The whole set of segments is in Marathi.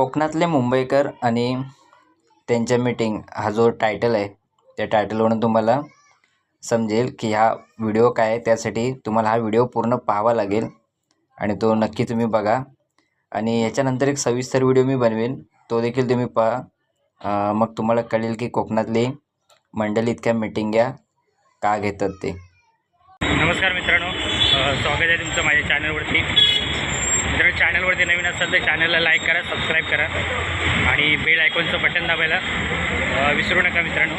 कोकणातले मुंबईकर आणि त्यांच्या मीटिंग हा जो टायटल आहे त्या टायटलवरून तुम्हाला समजेल की हा व्हिडिओ काय आहे. त्यासाठी तुम्हाला हा व्हिडिओ पूर्ण पाहावा लागेल आणि तो नक्की तुम्ही बघा. आणि याच्यानंतर एक सविस्तर व्हिडिओ मी बनवेन. तो देखील तुम्ही पहा. मग तुम्हाला कळेल की कोकणातली मंडळी इतक्या मीटिंग घ्या. का घेतात ते? नमस्कार मित्रांनो. स्वागत आहे तुमचं माझ्या चॅनलवरती मित्रांनो चॅनलवरती नवीन असाल तर चॅनलला लाईक करा सबस्क्राईब करा आणि बेल आयकॉनचं बटन दाबायला विसरू नका मित्रांनो.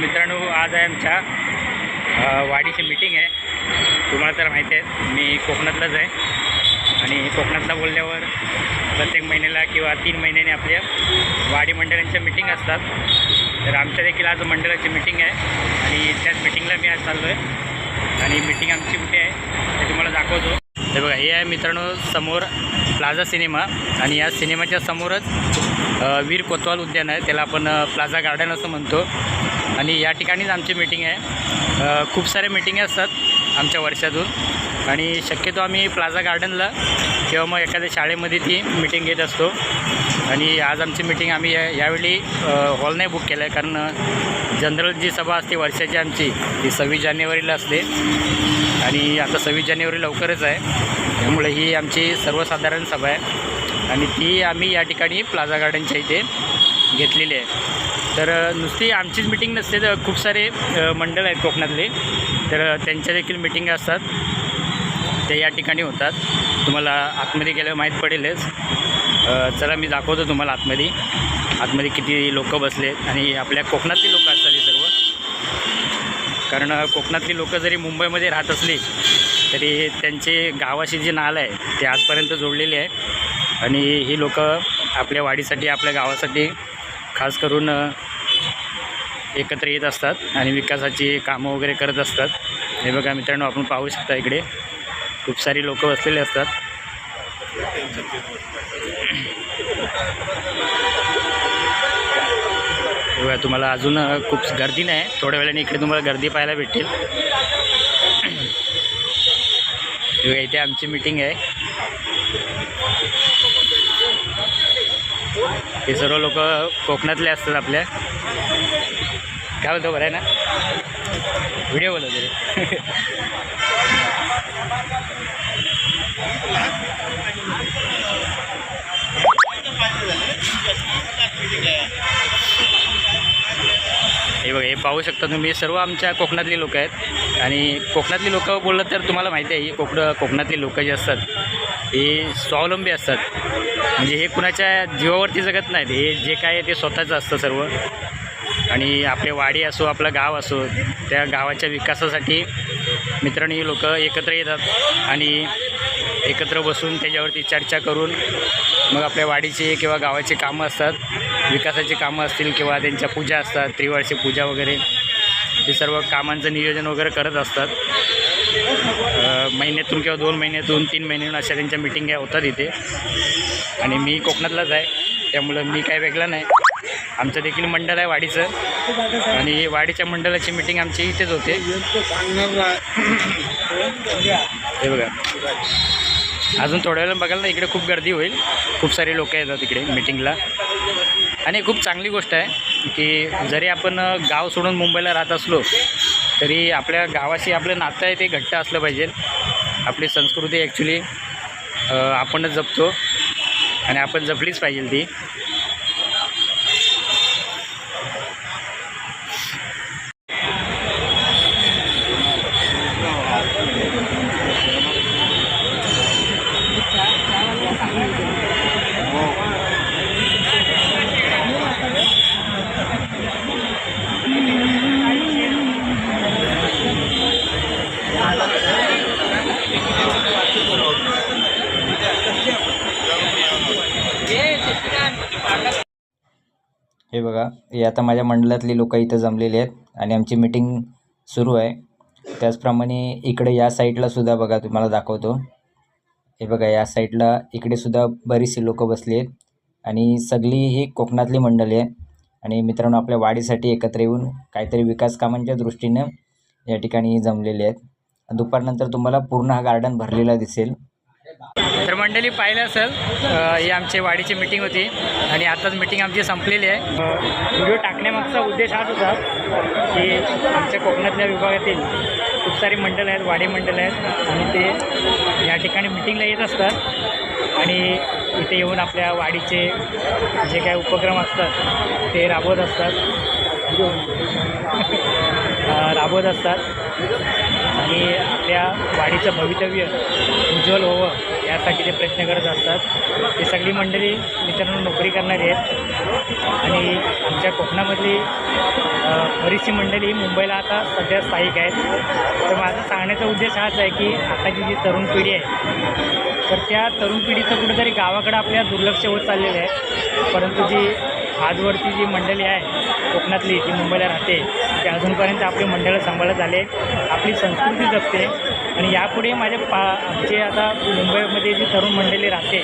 मित्रांनो आज आहे आमच्या वाडीची मीटिंग आहे. तुम्हाला तर माहिती आहे मी कोकणातलाच आहे. आणि कोकणातला बोलल्यावर प्रत्येक महिन्याला किंवा तीन महिन्याने आपल्या वाडी मंडळांच्या मिटिंग असतात. तर आमच्या देखील आज मंडळाची मिटिंग आहे. आणि त्याच मिटिंगला मी आज चाललो आहे आणि मिटिंग आमची कुठे आहे ते तुम्हाला दाखवतो. हे बघा हे आहे मित्रांनो समोर प्लाझा सिनेमा आणि या सिनेमाच्या समोरच वीर कोतवाल उद्यान आहे. त्याला आपण प्लाझा गार्डन असं म्हणतो. आणि या ठिकाणीच आमची मीटिंग आहे. खूप सारे मीटिंग असतात आमच्या वर्षातून. आणि शक्यतो आम्ही प्लाझा गार्डनला किंवा मग एखाद्या शाळेमध्ये ती मिटिंग घेत असतो. आणि आज आमची मिटिंग आम्ही या यावेळी हॉल नाही बुक केला आहे कारण जनरल जी सभा असते वर्षाची आमची ती सव्वीस जानेवारीला असते. आणि आता सव्वीस जानेवारी लवकरच आहे. त्यामुळे ही आमची सर्वसाधारण सभा आहे. आणि ती आम्ही या ठिकाणी प्लाझा गार्डनच्या इथे घेतलेली आहे. तर नुसती आमचीच मिटिंग नसते तर खूप सारे मंडळ आहेत कोकणातले. तर त्यांच्या देखील मिटिंग असतात. ते या ठिकाणी होतात. तुम्हाला आतमध्ये गेल्यावर माहीत पडेलच. चला मी दाखवतो तुम्हाला आतमध्ये. आतमध्ये किती लोक बसलेत आणि आपल्या कोकणातली लोक असतात ही सर्व. कारण कोकणातली लोक जरी मुंबईमध्ये राहत असली तरी त्यांचे गावाशी जे नालं आहे ते आजपर्यंत जोडलेले आहे. आणि ही लोक आपल्या वाढीसाठी आपल्या गावासाठी खास करून एकत्र येत असतात आणि विकासाची कामं वगैरे करत असतात. हे बघा मित्रांनो आपण पाहू शकता इकडे. खूप सारी लोक बसलेले असतात. बघा तुम्हाला अजून खूप गर्दी नाही. थोड्या वेळाने इकडे तुम्हाला गर्दी पाहायला भेटेल बघा इथे आमची मीटिंग आहे. हे सर्व लोक कोकणातले असतात आपल्या. काय बोलतो बरं आहे ना? व्हिडिओ बोलतो तरी. हे बघा हे पाहू शकता तुम्ही सर्व आमच्या कोकणातली लोक आहेत. आणि कोकणातली लोक बोललं तर तुम्हाला माहिती आहे ही कोकण कोकणातली लोक जे असतात हे स्वावलंबी असतात. म्हणजे हे कुणाच्या जीवावरती जगत नाहीत हे जे काय आहे ते स्वतःचं असतं सर्व. आणि आपले वाडी असो आपलं गाव असो त्या गावाच्या विकासासाठी मित्रांनी लोक एकत्र येतात आणि एकत्र बसून त्याच्यावरती चर्चा करून मग आपल्या वाडीचे किंवा गावाचे कामं असतात विकासाची कामं असतील किंवा त्यांच्या पूजा असतात त्रिवारची पूजा वगैरे हे सर्व कामांचं नियोजन वगैरे करत असतात. महिन्यातून किंवा दोन महिन्यातून तीन महिन्यातून अशा त्यांच्या मिटिंग होतात इथे. आणि मी कोकणातलाच आहे त्यामुळं मी काय वेगळा नाही. आमचं देखील मंडळ आहे वाडीचं. आणि वाडीच्या मंडळाची मिटिंग आमची इथेच होते. हे बघा. अजून थोड्या वेळा बघाल ना इकडे खूप गर्दी होईल. खूप सारे लोक येतात इकडे मिटिंगला आणि खूप चांगली गोष्ट आहे की जरी आपण गाव सोडून मुंबईला राहत असलो तरी आपल्या गावाशी आपलं नातं आहे ते घट्ट असलं पाहिजे. आपली संस्कृती ॲक्च्युली आपणच जपतो. आणि आपण जपलीच पाहिजे ती. हे बघा हे आता माझ्या मंडळातली लोक इथं जमलेली आहेत आणि आमची मीटिंग सुरू आहे. त्याचप्रमाणे इकडे या साईडला सुद्धा बघा तुम्हाला दाखवतो. हे बघा या साईडला इकडे सुद्धा बरीचशी लोक बसली आहेत आणि सगळी ही कोकणातली मंडळी आहे आणि मित्रांनो आपल्या वाढीसाठी एकत्र येऊन काहीतरी विकास कामांच्या दृष्टीनं या ठिकाणी जमलेले आहेत. दुपारनंतर तुम्हाला पूर्ण हा गार्डन भरलेला दिसेल. मंडळी पाहिलं असेल ही आमची वाडीची मिटिंग होती आणि आताच मिटिंग आमची संपलेली आहे. व्हिडिओ टाकण्यामागचा उद्देश हाच होता की आमच्या कोकणातल्या विभागातील खूप सारी मंडळं आहेत वाडी मंडळ आहेत आणि ते या ठिकाणी मिटिंगला येत असतात आणि इथे येऊन आपल्या वाडीचे जे काही उपक्रम असतात ते राबवत असतात. राबवत असतात. आणि आपल्या वाडीचं भवितव्य उज्ज्वल व्हावं यासाठी ते प्रयत्न करत असतात. ही सगळी मंडळी मित्रांनो नोकरी करणारी आहेत. आणि आमच्या कोकणामधली बरीचशी मंडळी मुंबईला आता सध्या स्थायिक आहेत. तर माझा सांगण्याचा उद्देश हाच आहे की आताची जी तरुण पिढी आहे तर त्या तरुण पिढीचं कुठेतरी गावाकडं आपल्या दुर्लक्ष होत चाललेलं आहे. परंतु जी आजवरची जी मंडळी आहे कोकणातली जी मुंबईला राहते ते अजूनपर्यंत आपली मंडळं सांभाळत आले. आपली संस्कृती जपते. आणि यापुढे माझ्या पा जे आता मुंबईमध्ये जी तरुण मंडळी राहते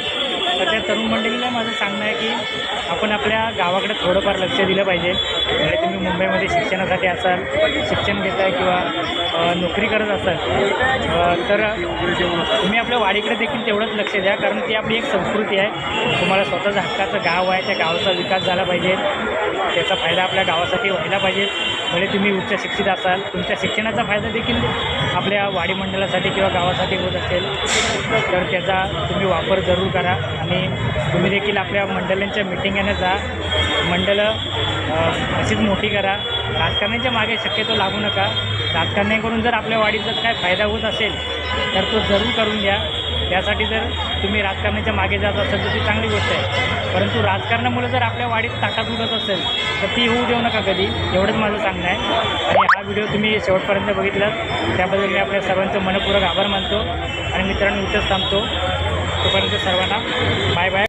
तर त्या तरुण मंडळीला माझं सांगणं आहे की आपण आपल्या गावाकडे थोडंफार लक्ष दिलं पाहिजे. म्हणजे तुम्ही मुंबईमध्ये शिक्षणासाठी असाल शिक्षण घेताय किंवा नोकरी करत असाल तर तुम्ही आपल्या वाडीकडे देखील तेवढंच लक्ष द्या. कारण ती आपली एक संस्कृती आहे. तुम्हाला स्वतःचं हक्काचं गाव आहे त्या गावाचा विकास झाला पाहिजे. त्याचा फायदा आपल्या गावासाठी व्हायला पाहिजे. भले तुम्ही उच्च शिक्षित असाल तुमच्या शिक्षणाचा फायदा देखील आपल्या वाडी मंडळासाठी किंवा गावासाठी होत असेल. तर त्याचा तुम्ही वापर जरूर करा आणि तुम्ही देखील आपल्या मंडळांच्या मिटिंगांना जा मंडळं अशीच मोठी करा. राजकारण्याच्या मागे शक्यतो लागू नका. राजकारण्याकडून जर आपल्या वाडीचा काय फायदा होत असेल तर तो जरूर करून घ्या. त्यासाठी जर तुम्ही राजकारणाच्या मागे जात असाल तर ती चांगली गोष्ट आहे. परंतु राजकारणामुळे जर आपल्या वाडीत ताकद उडत असेल तर ती होऊ देऊ नका कधी. एवढंच माझं सांगणं आहे. आणि हा व्हिडिओ तुम्ही शेवटपर्यंत बघितलात. त्याबद्दल मी आपल्या सर्वांचं मनपूर्वक आभार मानतो. आणि मित्रांनो इथंच थांबतो. तोपर्यंत सर्वांना बाय बाय.